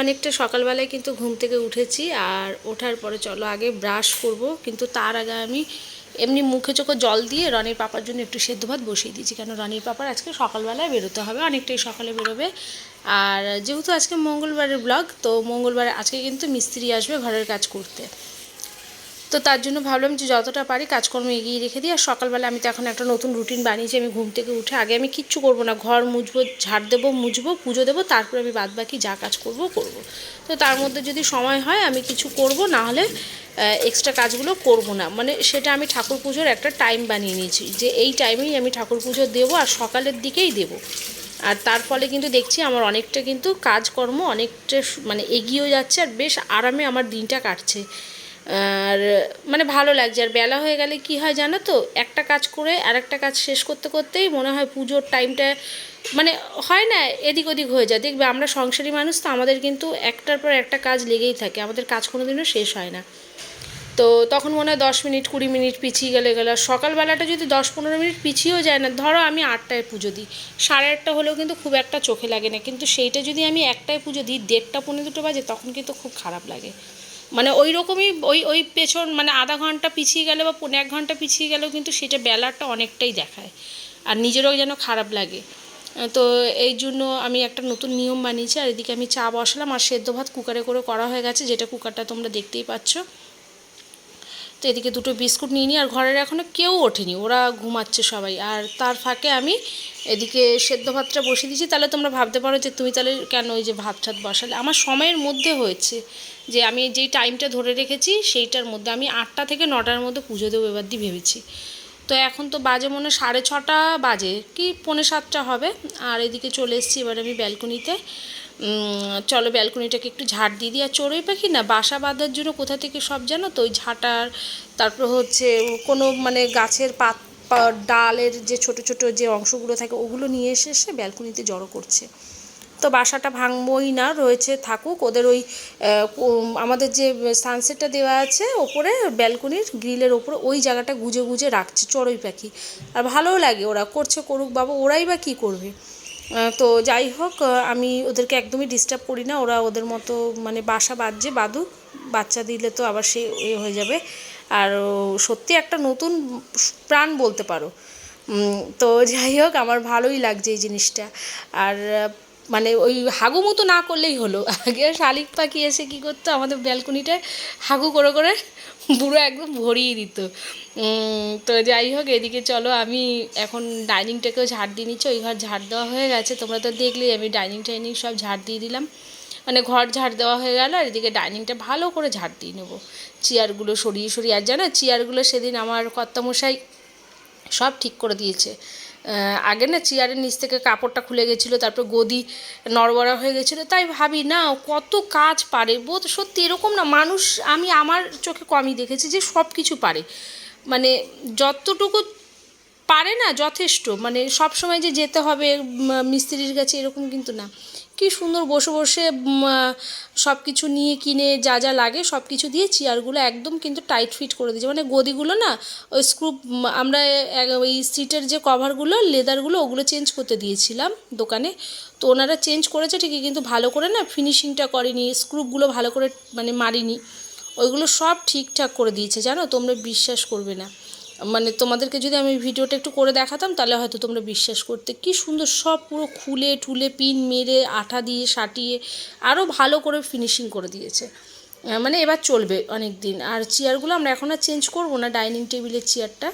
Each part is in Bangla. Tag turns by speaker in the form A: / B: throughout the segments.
A: অনেকটা সকালবেলায় কিন্তু ঘুম থেকে উঠেছি আর ওঠার পরে চলো আগে ব্রাশ করব, কিন্তু তার আগে আমি এমনি মুখে চোখে জল দিয়ে রনির পাপার জন্য একটু সেদ্ধ ভাত বসিয়ে দিয়েছি। কেন রনির পাপার আজকে সকালবেলায় বেরোতে হবে, অনেকটাই সকালে বেরোবে। আর যেহেতু আজকে মঙ্গলবারের ব্লগ তো মঙ্গলবারে আজকে কিন্তু মিস্ত্রি আসবে ঘরের কাজ করতে। তো তার জন্য ভাবলাম যে যতটা পারি কাজকর্ম এগিয়ে রেখে দিই। আর সকালবেলা আমি তো এখন একটা নতুন রুটিন বানিয়েছি, আমি ঘুম থেকে উঠে আগে আমি কিচ্ছু করব না। ঘর মুছবো, ঝাড় দেবো, মুছবো, পুজো দেবো, তারপরে আমি বাদ বাকি যা কাজ করব করব। তো তার মধ্যে যদি সময় হয় আমি কিছু করব, না হলে এক্সট্রা কাজগুলো করব না। মানে সেটা আমি ঠাকুর পুজোর একটা টাইম বানিয়ে নিয়েছি যে এই টাইমেই আমি ঠাকুর পুজো দেবো আর সকালের দিকেই দেবো। আর তার ফলে কিন্তু দেখছি আমার অনেকটা কিন্তু কাজকর্ম অনেকটা মানে এগিয়েও যাচ্ছে আর বেশ আরামে আমার দিনটা কাটছে। আর মানে ভালো লাগছে। আর বেলা হয়ে গেলে কি হয় জানো তো? একটা কাজ করে আর একটা কাজ শেষ করতে করতেই মনে হয় পুজোর টাইমটা মানে হয় না, এদিক ওদিক হয়ে যায়। দেখবে আমরা সংসারী মানুষ তো, আমাদের কিন্তু একটার পর একটা কাজ লেগেই থাকে। আমাদের কাজ কোনো দিনও শেষ হয় না। তো তখন মনে হয় দশ মিনিট, কুড়ি মিনিট পিছিয়ে গেলে গেলে। সকালবেলাটা যদি দশ পনেরো মিনিট পিছিয়েও যায় না, ধরো আমি আটটায় পুজো দিই। সাড়ে আটটা হলেও কিন্তু খুব একটা চোখে লাগে না। কিন্তু সেইটা যদি আমি একটায় পুজো দিই, দেড়টা পনেরো দুটো বাজে, তখন কিন্তু খুব খারাপ লাগে। মানে ওই রকমই ওই ওই পেছন মানে আধা ঘণ্টা পিছিয়ে গেলে বা পনেরো এক ঘণ্টা পিছিয়ে গেলেও কিন্তু সেটা বেলাটা অনেকটাই দেখায়। আর নিজেরও যেন খারাপ লাগে। তো এই জন্য আমি একটা নতুন নিয়ম বানিয়েছি আর এদিকে আমি চা বসালাম আর সেদ্ধ ভাত কুকারে করে করা হয়ে গেছে। যেটা কুকারটা তোমরা দেখতেই পাচ্ছ। তো এদিকে দুটো বিস্কুট নিয়ে নিই আর ঘরের এখনও কেউ ওঠেনি, ওরা ঘুমাচ্ছে সবাই। আর তার ফাঁকে আমি এদিকে সেদ্ধ ভাতটা বসিয়ে দিয়েছি। তাহলে তোমরা ভাবতে পারো যে তুমি তাহলে কেন ওই যে ভাত ঠাত বসালে? আমার সময়ের মধ্যে হয়েছে যে আমি যেই টাইমটা ধরে রেখেছি, সেইটার মধ্যে আমি আটটা থেকে নটার মধ্যে পুজো দেবো এবার দিয়ে ভেবেছি। তো এখন তো বাজে মনে সাড়ে ছটা বাজে, কি পৌনে সাতটা হবে। আর এদিকে চলে এসেছি এবার আমি ব্যালকনিতে। চলো ব্যালকনিটাকে একটু ঝাড় দিয়ে দিই। আর চড়ুই পাখি না, বাসা বাঁধার জন্য কোথা থেকে সব জানো তো? ওই ঝাঁটার, তারপর হচ্ছে কোনো মানে গাছের পাত ডালের যে ছোট ছোট যে অংশগুলো থাকে, ওগুলো নিয়ে এসে এসে ব্যালকনিতে জড়ো করছে। তো বাসাটা ভাঙবই না, রয়েছে, থাকুক। ওদের ওই আমাদের যে সানসেটটা দেওয়া আছে, ওপরে ব্যালকনির গ্রিলের ওপরে, ওই জায়গাটা গুজে গুজে রাখছে চড়ুই পাখি। আর ভালোও লাগে ওরা, করছে করুক বাবা, ওরাই বা কী করবে? তো যাই হোক আমি ওদেরকে একদমই ডিস্টার্ব করি না। ওরা ওদের মতো মানে বাসা বাঁধছে বাদুক বাচ্চা দিলে তো আবার সে এ হয়ে যাবে। আর সত্যি একটা নতুন প্রাণ বলতে পারো। তো যাই হোক, আমার ভালোই লাগছে এই জিনিসটা। আর মানে ওই হাগু মতো না করলেই হলো। আগে শালিক পাখি এসে কী করতো, আমাদের ব্যালকনিটায় হাগু করে করে বুড়ো একদম ভরিয়ে দিত। তো যাই হোক, এদিকে চলো, আমি এখন ডাইনিংটাকেও ঝাড় দিয়ে নিচ্ছি, ওই ঘর ঝাড় দেওয়া হয়ে গেছে, তোমরা তো দেখলেই আমি ডাইনিং টাইনিং সব ঝাড় দিয়ে দিলাম। মানে ঘর ঝাড় দেওয়া হয়ে গেল, আর এদিকে ডাইনিংটা ভালো করে ঝাড় দিয়ে নেব। চেয়ারগুলো সরিয়ে সরিয়ে, আর জানো, চেয়ারগুলো সেদিন আমার কর্তামশাই সব ঠিক করে দিয়েছে। আগে না চেয়ারের নিচ থেকে কাপড়টা খুলে গেছিল, তারপর গদি নড়বড়া হয়ে গেছিল, তাই ভাবি না, কত কাজ পারে, বোধ সত্যি এরকম না, মানুষ আমি আমার চোখে কমই দেখেছি যে সব কিছু পারে। মানে যতটুকু পারে না, যথেষ্ট মানে সব সময় যে যেতে হবে মিস্ত্রির কাছে এরকম কিন্তু না। কি সুন্দর বসে বসে সব কিছু নিয়ে কিনে যা যা লাগে সব কিছু দিয়ে চেয়ারগুলো একদম কিন্তু টাইট ফিট করে দিয়েছে। মানে গদিগুলো না, ওই স্ক্রু আমরা ওই সিটের যে কভারগুলো লেদারগুলো ওগুলো চেঞ্জ করতে দিয়েছিলাম দোকানে। তো ওনারা চেঞ্জ করেছে ঠিকই, কিন্তু ভালো করে না ফিনিশিংটা করেনি স্ক্রুপগুলো ভালো করে মানে মারিনি। ওইগুলো সব ঠিকঠাক করে দিয়েছে, জানো? তোমরা বিশ্বাস করবে না। মানে তোমাদেরকে যদি আমি ভিডিওটা একটু করে দেখাতাম, তাহলে হয়তো তোমরা বিশ্বাস করতে। কি সুন্দর সব পুরো খুলে ঠুলে পিন মেরে, আঠা দিয়ে সাটিয়ে আরও ভালো করে ফিনিশিং করে দিয়েছে। মানে এবার চলবে অনেক দিন আর চেয়ারগুলো আমরা এখন আর চেঞ্জ করব না ডাইনিং টেবিলের চেয়ারটা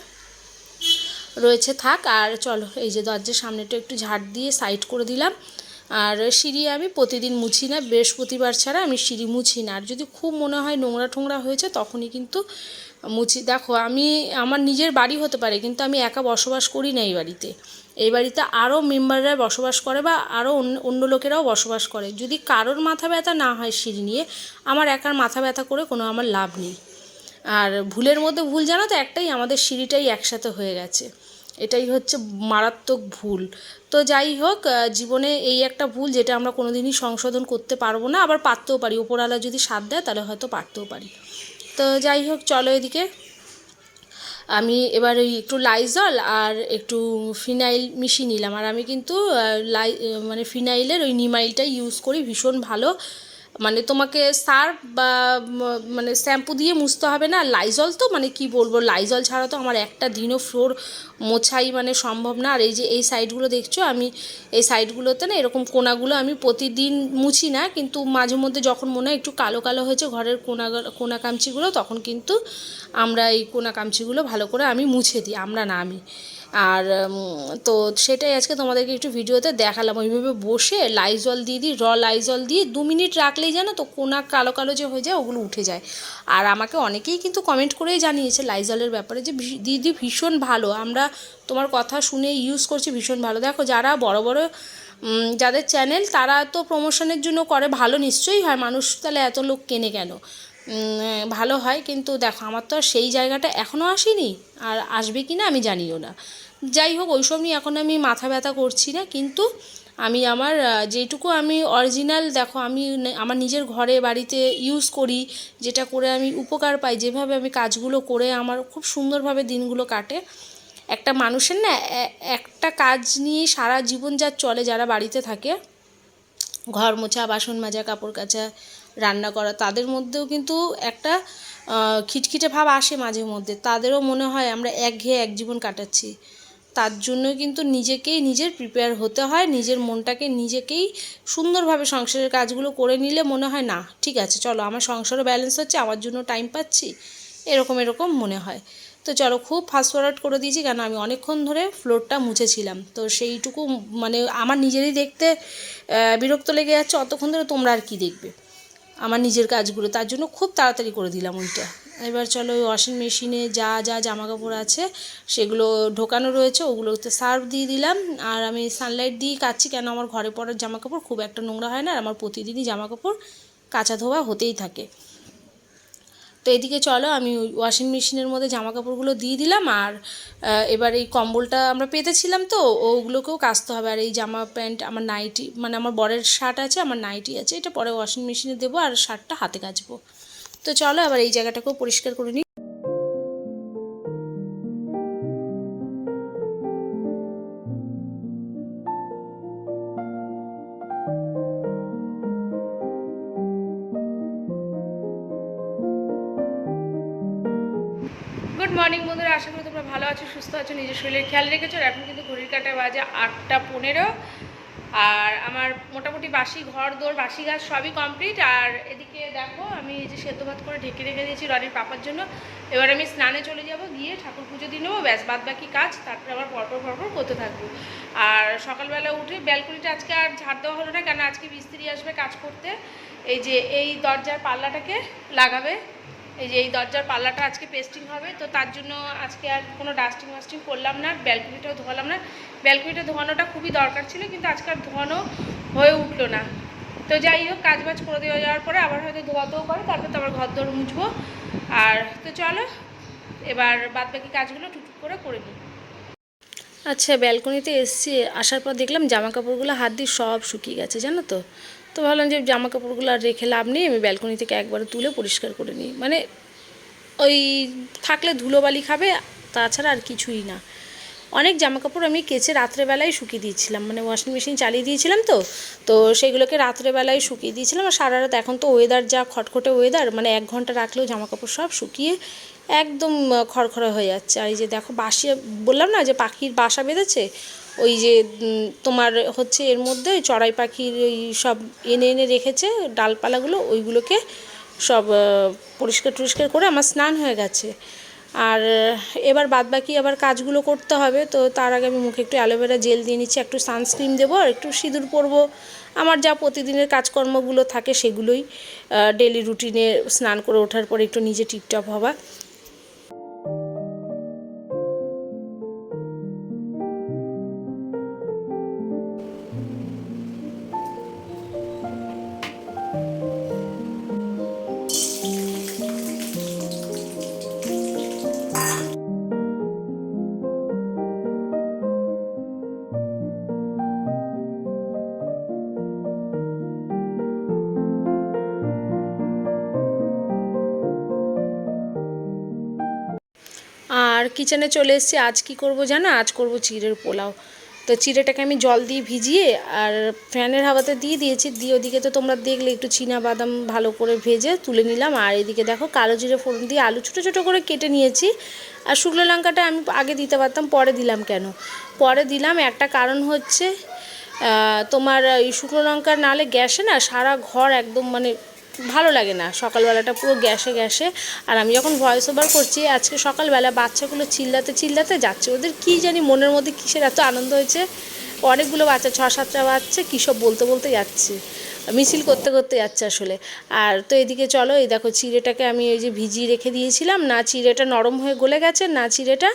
A: রয়েছে থাক। আর চলো, এই যে দরজার সামনেটা একটু ঝাড় দিয়ে সাইড করে দিলাম। আর সিঁড়ি আমি প্রতিদিন মুছি না, বৃহস্পতিবার ছাড়া আমি সিঁড়ি মুছি না। আর যদি খুব মনে হয় নোংরা ঠোংরা হয়েছে, তখনই কিন্তু মুছি, দেখো আমি, আমার নিজের বাড়ি হতে পারে, কিন্তু আমি একা বসবাস করি না এই বাড়িতে। এই বাড়িতে আরও মেম্বাররা বসবাস করে বা আরও অন্য লোকেরাও বসবাস করে। যদি কারোর মাথা ব্যথা না হয় সিঁড়ি নিয়ে, আমার একার মাথা ব্যথা করে কোনো আমার লাভ নেই। আর ভুলের মধ্যে ভুল জানো তো, একটাই, আমাদের সিঁড়িটাই একসাথে হয়ে গেছে। এটাই হচ্ছে মারাত্মক ভুল। তো যাই হোক জীবনে এই একটা ভুল যেটা আমরা কোনোদিনই সংশোধন করতে পারব না, আবার পারতেও পারি। ওপরওয়ালা যদি সাথ দেয়, তাহলে হয়তো পারতেও পারি। তো যাই হোক, চলো এদিকে। আমি এবার ওই একটু লাইজল আর একটু ফিনাইল মিশিয়ে নিলাম। আর আমি কিন্তু লাই মানে ফিনাইলের ওই নিমাইলটাই ইউজ করি, ভীষণ ভালো। মানে তোমাকে সার্ফ বা মানে শ্যাম্পু দিয়ে মুছতে হবে না? লাইজল তো? মানে কি বলব? লাইজল ছাড়া তো আমার একটা দিনও ফ্লোর মোছাই মানে সম্ভব না। আর এই যে এই সাইডগুলো দেখছ? আমি এই সাইডগুলোতে না এরকম কোনাগুলো আমি প্রতিদিন মুছি না। কিন্তু মাঝে মধ্যে যখন মনে হয় একটু কালো কালো হয়েছে ঘরের কোনা কোনা কামচিগুলো তখন কিন্তু আমরা এই কোনা কামচিগুলো ভালো করে আমি মুছে দিই। আমরা না আমি। আর তো সেটাই আজকে তোমাদেরকে একটু ভিডিওতে দেখালাম। ওইভাবে বসে লাইজল দিয়ে দিই, র লাইজল দিয়ে দু মিনিট রাখলেই জানো তো কোনা কালো কালো যে হয়ে যায় ওগুলো উঠে যায়। আর আমাকে অনেকেই কিন্তু কমেন্ট করেই জানিয়েছে লাইজলের ব্যাপারে যে দিদি ভীষণ ভালো। আমরা তোমার কথা শুনে ইউজ করছি, ভীষণ ভালো। দেখো যারা বড় বড় যাদের চ্যানেল তারা তো প্রমোশনের জন্য করে, ভালো নিশ্চয়ই হয়। মানুষ তাহলে এত লোক কেনে কেন? ভালো হয়, কিন্তু দেখো আমার তো আর সেই জায়গাটা এখনও আসেনি। আর আসবে কি না আমি জানিও না। যাই হোক, ওইসব নিয়ে এখন আমি মাথা ব্যথা করছি না, কিন্তু আমি আমার যেটুকু আমি অরিজিনাল দেখো, আমি আমার নিজের ঘরে, বাড়িতে ইউজ করি, যেটা করে আমি উপকার পাই, যেভাবে আমি কাজগুলো করে আমার খুব সুন্দরভাবে দিনগুলো কাটে। একটা মানুষের না একটা কাজ নিয়ে সারা জীবন যা চলে, যারা বাড়িতে থাকে, ঘর মোছা, বাসন মাজা, কাপড় কাচা, রান্না করা, তাদের মধ্যেও কিন্তু একটা খিটখিটে ভাব আসে মাঝে মধ্যে। তাদেরও মনে হয় আমরা একঘেয়ে এক জীবন কাটাচ্ছি। তার জন্য কিন্তু নিজেকেই নিজের প্রিপেয়ার হতে হয়, নিজের মনটাকে নিজেকেই সুন্দরভাবে সংসারের কাজগুলো করে নিলে মনে হয়, না, ঠিক আছে, চলো, আমার সংসারও ব্যালেন্স হচ্ছে, আমার জন্য টাইম পাচ্ছি। এরকম এরকম মনে হয়। তো চলো, খুব ফাস্ট ফরওয়ার্ড করে দিয়েছি, কেন আমি অনেকক্ষণ ধরে ফ্লোরটা মুছেছিলাম। তো সেইটুকু মানে আমার নিজেরই দেখতে বিরক্ত লেগে যাচ্ছে, অতক্ষণ ধরে তোমরা আর কি দেখবে? আমার নিজের কাজগুলো, তার জন্য খুব তাড়াতাড়ি করে দিলাম ওইটা। এবার চলো ওই ওয়াশিং মেশিনে যা যা জামা কাপড় আছে, সেগুলো ঢোকানো রয়েছে, ওগুলোতে সার্ফ দিয়ে দিলাম। আর আমি সানলাইট দিয়ে কাচ্ছি, কেন আমার ঘরে পরার জামা কাপড় খুব একটা নোংরা হয় না, আর আমার প্রতিদিনই জামা কাপড় কাঁচা ধোয়া হতেই থাকে। তো এদিকে চলো, আমি ওয়াশিং মেশিনের মধ্যে জামা কাপড়গুলো দিয়ে দিলাম, আর এবার এই কম্বলটা আমরা পেতেছিলাম তো, ওগুলোকেও কাচতে হবে। আর এই জামা প্যান্ট, আমার নাইটি মানে আমার বরের শার্ট আছে, আমার নাইটি আছে, এটা পরে ওয়াশিং মেশিনে দেবো, আর শার্টটা হাতে কাচবো। তো চলো আবার এই জায়গাটাকেও পরিষ্কার করে নিই। মর্নিং বন্ধুরা, আশা করি তোমরা ভালো আছো, সুস্থ আছো, নিজের শরীরের খেয়াল রেখেছো এখন কিন্তু ঘড়ির কাটায় বাজে আটটা পনেরো। আর আমার মোটামুটি বাসি ঘর দৌড় বাসি গাছ সবই কমপ্লিট আর এদিকে দেখো, আমি এই যে সেদ্ধ ভাত করে ঢেকে রেখে দিয়েছি রনির পাপার জন্য। এবার আমি স্নানে চলে যাব, গিয়ে ঠাকুর পুজো দিয়ে নেব, ব্যাস বাদ বাকি কাজ। তারপরে আবার পরপর পরপর করতে থাকব। আর সকালবেলা উঠে ব্যালকনিটা আজকে আর ঝাড় দেওয়া হলো না, কেন আজকে মিস্ত্রি আসবে কাজ করতে। এই যে এই দরজার পাল্লাটাকে লাগাবে। এই যে এই দরজার পাল্লাটা আজকে পেস্টিং হবে, তো তার জন্য আজকে আর কোনো ডাস্টিং ওয়াস্টিং করলাম না ব্যালকনিটাও ধোয়ালাম না। ব্যালকনিটা ধোয়ানোটা খুবই দরকার ছিল, কিন্তু আজকে আর ধোয়ানো হয়ে উঠল না। তো যাই হোক কাজ বাজ করে দেওয়া যাওয়ার পরে আবার হয়তো ধোয়াতেও পারে, তারপর তো আবার ঘর দর মুছবো। আর তো চলো, এবার বাদ বাকি কাজগুলো টুকটুক করে করে নিই। আচ্ছা ব্যালকনিতে এসছি, আসার পর দেখলাম জামা কাপড়গুলো হাত দিয়ে সব শুকিয়ে গেছে, জানো তো? তো ভাবলাম যে জামা কাপড়গুলো আর রেখে লাভ নেই, আমি ব্যালকনি থেকে একবারে তুলে পরিষ্কার করে নিই। মানে ওই থাকলে ধুলোবালি খাবে, তাছাড়া আর কিছুই না। অনেক জামা কাপড় আমি কেচে রাত্রেবেলায় শুকিয়ে দিয়েছিলাম মানে ওয়াশিং মেশিন চালিয়ে দিয়েছিলাম তো তো সেগুলোকে রাত্রেবেলায় শুকিয়ে দিয়েছিলাম আর সারা রাত এখন তো ওয়েদার যা খটখটে ওয়েদার মানে এক ঘণ্টা রাখলেও জামা কাপড় সব শুকিয়ে একদম খড়খড়ে হয়ে যাচ্ছে। আর এই যে দেখো বাসি বললাম না যে পাখির বাসা বেঁধেছে? ওই যে তোমার হচ্ছে এর মধ্যে ওই চড়াই পাখির ওই সব এনে এনে রেখেছে, ডালপালাগুলো, ওইগুলোকে সব পরিষ্কার টরিষ্কার করে আমার স্নান হয়ে গেছে। আর এবার বাদ বাকি আবার কাজগুলো করতে হবে, তো তার আগে আমি মুখে একটু অ্যালোভেরা জেল দিয়ে নিচ্ছি, একটু সানস্ক্রিন দেবো, আর একটু সিঁদুর পরবো। আমার যা প্রতিদিনের কাজকর্মগুলো থাকে সেগুলোই ডেলি রুটিনে স্নান করে ওঠার পরে একটু নিজে টিপটপ হওয়া। আর কিচেনে চলে এসেছি। আজ কি করব জানো? আজ করব চিড়ের পোলাও। তো চিড়েটাকে আমি জল দিয়ে ভিজিয়ে আর ফ্যানের হাওয়াতে দিয়ে দিয়েছি। দিয়ে ওদিকে তো তোমরা দেখলে একটু চীনা বাদাম ভালো করে ভেজে তুলে নিলাম। আর এদিকে দেখো কালো জিরে ফোড়ন দিয়ে আলু ছোটো ছোটো করে কেটে নিয়েছি। আর শুকনো লঙ্কাটা আমি আগে দিতে পারতাম, পরে দিলাম কেন? পরে দিলাম একটা কারণ হচ্ছে তোমার এই শুকনো লঙ্কা নালে গ্যাসে না সারা ঘর একদম মানে ভালো লাগে না। সকালবেলাটা পুরো গ্যাসে গ্যাসে। আর আমি যখন ভয়েস ওভার করছি, আজকে সকালবেলা বাচ্চাগুলো চিল্লাতে চিল্লাতে যাচ্ছে। ওদের কি জানি মনের মধ্যে কিসের এত আনন্দ হয়েছে। অনেকগুলো বাচ্চা ছ সাতটা বাচ্চা কী সব বলতে বলতে যাচ্ছে। মিছিল করতে করতে যাচ্ছে আসলে। আর তো এদিকে চলো, এই দেখো চিড়েটাকে আমি ওই যে ভিজিয়ে রেখে দিয়েছিলাম, না চিড়েটা নরম হয়ে গলে গেছে, না চিড়েটা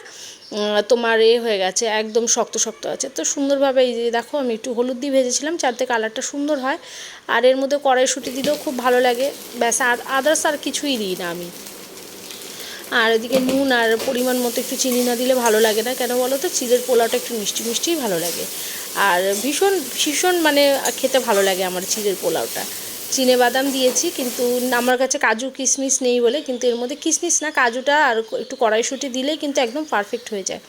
A: তোমার এ হয়ে গেছে, একদম শক্ত শক্ত আছে। তো সুন্দরভাবে এই যে দেখো আমি একটু হলুদ দিয়ে ভেজেছিলাম চারতে কালারটা সুন্দর হয়। আর এর মধ্যে কড়াইশুটি দিলেও খুব ভালো লাগে। ব্যাস, আর আদার্স আর কিছুই দিই না আমি। আর এদিকে নুন আর পরিমাণ মতো একটু চিনি না দিলে ভালো লাগে না। কেন বলো তো? চিড়ের পোলাওটা একটু মিষ্টি মিষ্টিই ভালো লাগে। আর ভীষণ ভীষণ মানে খেতে ভালো লাগে আমার চিলের পোলাওটা। চিনে বাদাম দিয়েছি কিন্তু আমার কাছে কাজু কিশমিশ নেই বলে, কিন্তু এর মধ্যে কিশমিশ না, কাজুটা আর একটু কড়াইশুঁটি দিলেই কিন্তু একদম পারফেক্ট হয়ে যায়।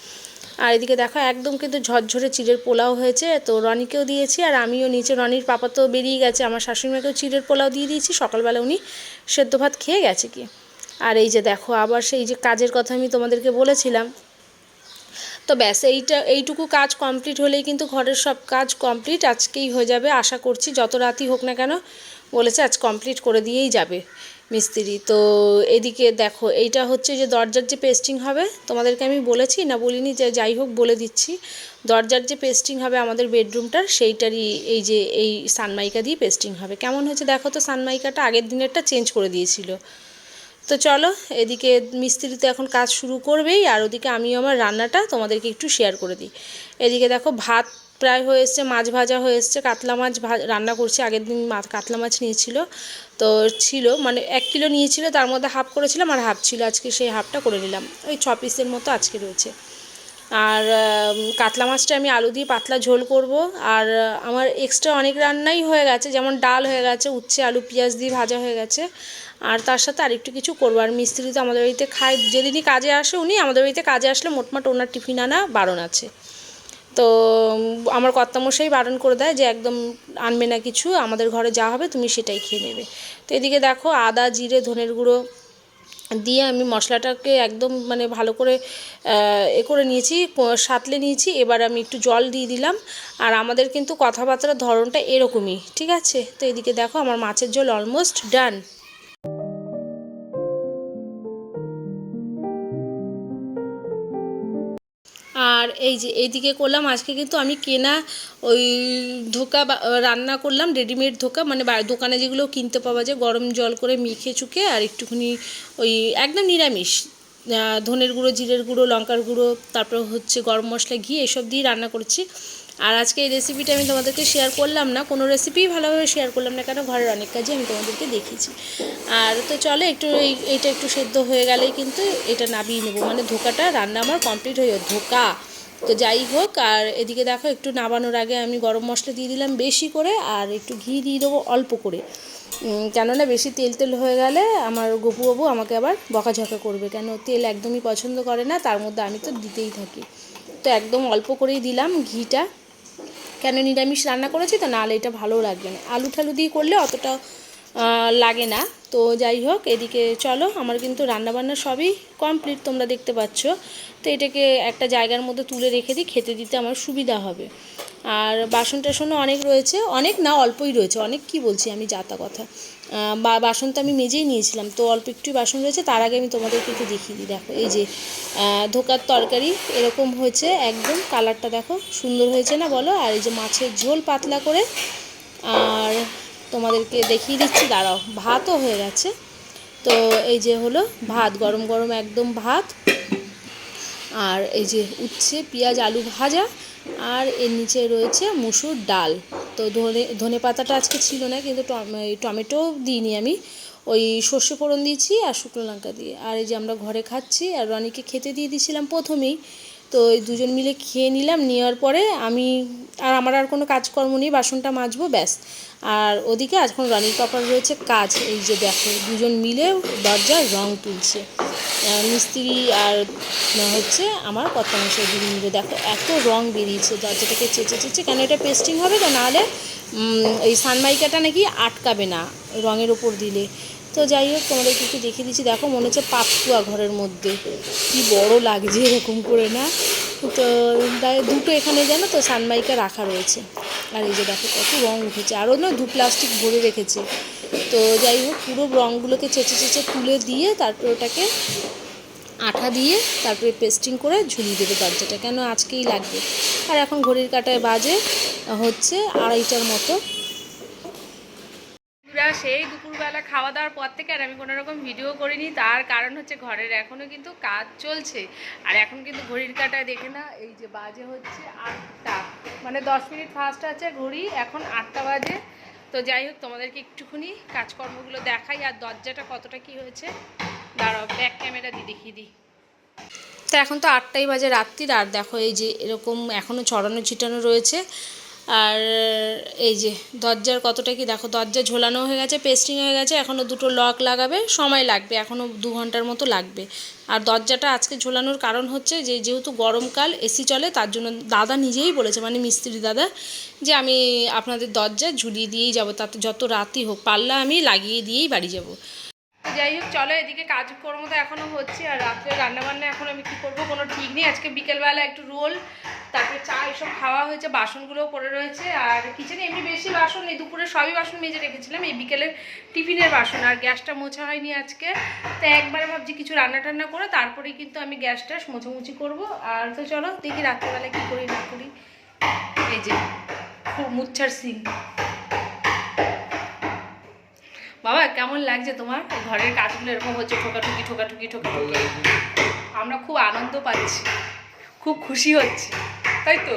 A: আর এদিকে দেখো, একদম কিন্তু ঝরঝরে চিড়ের পোলাও হয়েছে। তো রনিকেও দিয়েছি আর আমিও নিচে, রনির পাপা তো বেরিয়ে গেছে। আমার শাশুড়িমাকেও চিড়ের পোলাও দিয়ে দিয়েছি। সকালবেলা উনি সেদ্ধ ভাত খেয়ে গেছে কি? আর এই যে দেখো, আবার সেই যে কাজের কথা আমি তোমাদেরকে বলেছিলাম। তো ব্যাস, এইটা, এইটুকু কাজ কমপ্লিট হলেই কিন্তু ঘরের সব কাজ কমপ্লিট আজকেই হয়ে যাবে। আশা করছি যত রাতই হোক না কেন বলেছে আজ কমপ্লিট করে দিয়েই যাবে মিস্ত্রি। তো এদিকে দেখো, এইটা হচ্ছে যে দরজার যে পেস্টিং হবে, তোমাদেরকে আমি বলেছি না বলিনি, যে যাই হোক বলে দিচ্ছি। দরজার যে পেস্টিং হবে আমাদের বেডরুমটার সেইটারই এই যে এই সানমাইকা দিয়ে পেস্টিং হবে। কেমন হয়েছে দেখো তো, সানমাইকাটা আগের দিনেরটা চেঞ্জ করে দিয়েছিল। তো চলো, এদিকে মিস্ত্রি তো এখন কাজ শুরু করবেই, আর ওদিকে আমিও আমার রান্নাটা তোমাদেরকে একটু শেয়ার করে দিই। এদিকে দেখো, ভাত প্রায় হয়ে এসছে, মাছ ভাজা হয়ে এসছে, কাতলা মাছ রান্না করছি, আগের দিন কাতলা মাছ নিয়েছিল। তো ছিল মানে এক কিলো নিয়েছিল, তার মধ্যে হাফ করেছিলাম আর হাফ ছিল, আজকে সেই হাফটা করে নিলাম। ওই ছ পিসের মতো আজকে রয়েছে। আর কাতলা মাছটা আমি আলু দিয়ে পাতলা ঝোল করব, আর, আমার এক্সট্রা অনেক রান্নাই হয়ে গেছে, যেমন ডাল হয়ে গেছে, উচ্ছে, আলু, পেঁয়াজ দিয়ে ভাজা হয়ে গেছে। আর তার সাথে আরেকটু কিছু করব। আর মিস্ত্রি তো আমাদের বাড়িতে খায়। যেদিনই কাজে আসে উনি আমাদের বাড়িতে কাজে আসলে মোটমাট ওনার টিফিন আনা বারণ আছে। তো আমার কর্তামশাই বারণ করে দেয় যে একদম আনবে না কিছু, আমাদের ঘরে যা হবে তুমি সেটাই খেয়ে নেবে। তো এদিকে দেখো আদা, জিরে, ধনের গুঁড়ো দিয়ে আমি মশলাটাকে একদম মানে ভালো করে এ করে নিয়েছি সাতলে নিয়েছি। এবার আমি একটু জল দিয়ে দিলাম। আর আমাদের কিন্তু কথাবার্তার ধরনটা এরকমই, ঠিক আছে? তো এদিকে দেখো আমার মাছের ঝোল অলমোস্ট ডান আর এই যে এইদিকে করলাম, আজকে কিন্তু আমি কেনা ওই ধোকা রান্না করলাম রেডিমেড ধোকা মানে দোকানে যেগুলো কিনতে পাওয়া যায়, গরম জল করে মেখে চুকে আর একটুখানি ওই একদম নিরামিষ। ধনের গুঁড়ো, জিরের গুঁড়ো, লঙ্কার গুঁড়ো, তারপর হচ্ছে গরম মশলা, ঘি, এসব দিয়ে রান্না করছি। আর আজকে এই রেসিপিটা আমি তোমাদেরকে শেয়ার করলাম না, কোনো রেসিপিই ভালোভাবে শেয়ার করলাম না কেন, ঘরের অনেক কাজই আমি তোমাদেরকে দেখিয়েছি। আর তো চলে, একটু এই, এইটা একটু সেদ্ধ হয়ে গেলেই কিন্তু এটা নাবিয়ে নেব। মানে ধোকাটা রান্না আমার কমপ্লিট হয়ে ধোকা! তো যাই হোক, আর এদিকে দেখো একটু নামানোর আগে আমি গরম মশলা দিয়ে দিলাম বেশি করে, আর একটু ঘি দিয়ে দেবো অল্প করে। কেননা বেশি তেল তেল হয়ে গেলে আমার গপু বাবু আমাকে আবার বকাঝকা করবে, কেন তেল একদমই পছন্দ করে না, তার মধ্যে আমি তো দিতেই থাকি। তো একদম অল্প করেই দিলাম ঘিটা। কেন নিরামিষ রান্না করেছি তো, নাহলে এটা ভালো লাগবে না। আলু ঠালু দিয়ে করলে অতটা লাগে না। তো যাই হোক, এদিকে চলো, আমার কিন্তু রান্নাবান্না সবই কমপ্লিট তোমরা দেখতে পাচ্ছ। তো এটাকে একটা জায়গার মধ্যে তুলে রেখে দিই, খেতে দিতে আমার সুবিধা হবে। আর বাসন টাসনও অনেক রয়েছে, অনেক না, অল্পই রয়েছে। অনেক কি বলছি আমি যাতা কথা। বা, বাসন তো আমি মেজেই নিয়েছিলাম, তো অল্প একটু বাসন রয়েছে, তার আগে আমি তোমাদেরকে একটু দেখিয়ে দিই। দেখো, এই যে ধোকার তরকারি, এরকম হয়েছে, একদম কালারটা দেখো, সুন্দর হয়েছে না বলো? আর এই যে মাছের ঝোল পাতলা করে তোমাদেরকে দেখিয়ে দিচ্ছি, দাঁড়াও, ভাতও হয়ে গেছে। তো এই যে হলো ভাত, গরম গরম একদম ভাত, আর এই যে উচ্ছে, পেঁয়াজ, আলু ভাজা, আর এর নিচে রয়েছে মুসুর ডাল। তো ধনে ধনে পাতাটা আজকে ছিল না, কিন্তু টমেটো দিইনি আমি, ওই সর্ষে ফোড়ন দিয়েছি আর শুকনো লঙ্কা দিয়ে। আর এই যে আমরা ঘরে খাচ্ছি, আর রনিকে খেতে দিয়ে দিয়েছিলাম প্রথমেই, তো এই দুজন মিলে খেয়ে নিলাম, নেওয়ার পরে আমি আর আমার আর কোনো কাজকর্ম নেই, বাসনটা মাজবো, ব্যাস। আর ওদিকে এখন রনির পাপার রয়েছে কাজ, এই যে দেখো, দুজন মিলে দরজার রং তুলছে। মিস্ত্রি আর হচ্ছে আমার কত মশাই দুজন মিলে। দেখো, এত রং বেরিয়েছে, দরজাটাকে চেঁচে চেঁচে। কেন এটা পেস্টিং হবে তো? নাহলে এই সানমাইকাটা নাকি আটকাবে না রঙের ওপর দিলে। তো যাই হোক, তোমাদেরকে একটু দেখিয়ে দিচ্ছি। দেখো, মনে হচ্ছে পাপুয়া ঘরের মধ্যে। কি বড় লাগছে এরকম করে, না? তো দুটো এখানে জানো তো সানমাইকা রাখা রয়েছে। আর এই যে দেখো কত রং উঠেছে। আরও না দু প্লাস্টিক ভরে রেখেছে। তো যাই হোক, পুরো রঙগুলোকে চেঁচে চেঁচে তুলে দিয়ে তারপর ওটাকে আঠা দিয়ে তারপরে পেস্টিং করে ঝুলিয়ে দেবে দরজাটা। কেন আজকেই লাগবে। আর এখন ঘড়ির কাটায় বাজে, হচ্ছে আড়াইটার মতো। পুরা সেই দুপুরবেলা খাওয়া দাওয়ার পর থেকে আর আমি কোনো রকম ভিডিও করিনি। তার কারণ হচ্ছে ঘরের এখনও কিন্তু কাজ চলছে। আর এখন কিন্তু ঘড়ির কাটায় দেখে না, এই যে বাজে হচ্ছে আটটা। মানে দশ মিনিট ফার্স্ট আছে ঘড়ি, এখন আটটা বাজে। তো যাই হোক, তোমাদেরকে একটুখানি কাজকর্মগুলো দেখাই আর দরজাটা কতটা কি হয়েছে। দাঁড়াও ব্যাক ক্যামেরা দিয়ে দেখিয়ে দিই। তো এখন তো আটটাই বাজে রাত্রির, আর দেখো এই যে এরকম এখনও ছড়ানো ছিটানো রয়েছে। আর এই যে দরজার কতটা কি দেখো, দরজা ঝোলানো হয়ে গেছে পেস্টিং হয়ে গেছে, এখনও দুটো লক লাগাবে, সময় লাগবে, এখনও দু ঘণ্টার মতো লাগবে। আর দরজাটা আজকে ঝোলানোর কারণ হচ্ছে যে, যেহেতু গরমকাল এসি চলে, তার জন্য দাদা নিজেই বলেছে মানে মিস্ত্রি দাদা, যে আমি আপনাদের দরজা ঝুলিয়ে দিয়েই যাব, তাতে যত রাতই হোক, পাল্লা আমি লাগিয়ে দিয়েই বাড়ি যাব। যাই হোক, চলো এদিকে কাজকর্ম তো এখনও হচ্ছে আর রাত্রে রান্নাবান্না এখন আমি কী করব কোনো ঠিক নেই। আজকে বিকেলবেলা একটু রোল, তারপরে চা এসব খাওয়া হয়েছে, বাসনগুলোও পড়ে রয়েছে আর কিচেনে এমনি বেশি বাসন নেই, দুপুরে সবই বাসন মেজে রেখেছিলাম, এই বিকেলের টিফিনের বাসন আর গ্যাসটা মোছা হয়নি আজকে। তো একবারে ভাবছি কিছু রান্না টান্না করে, তারপরেই কিন্তু আমি গ্যাসটা মোছামুছি করব। আর তো চলো দেখি রাত্রেবেলা কী করি না করি। এই যে, খুব মুচ্ছার সিং বাবা কেমন লাগছে তোমার? ঘরের কাজগুলো এরকম হচ্ছে ঠোকাঠুকি ঠোকাঠুকি ঠোকাঠুকি। আমরা খুব আনন্দ পাচ্ছি খুব খুশি হচ্ছি তাই তো?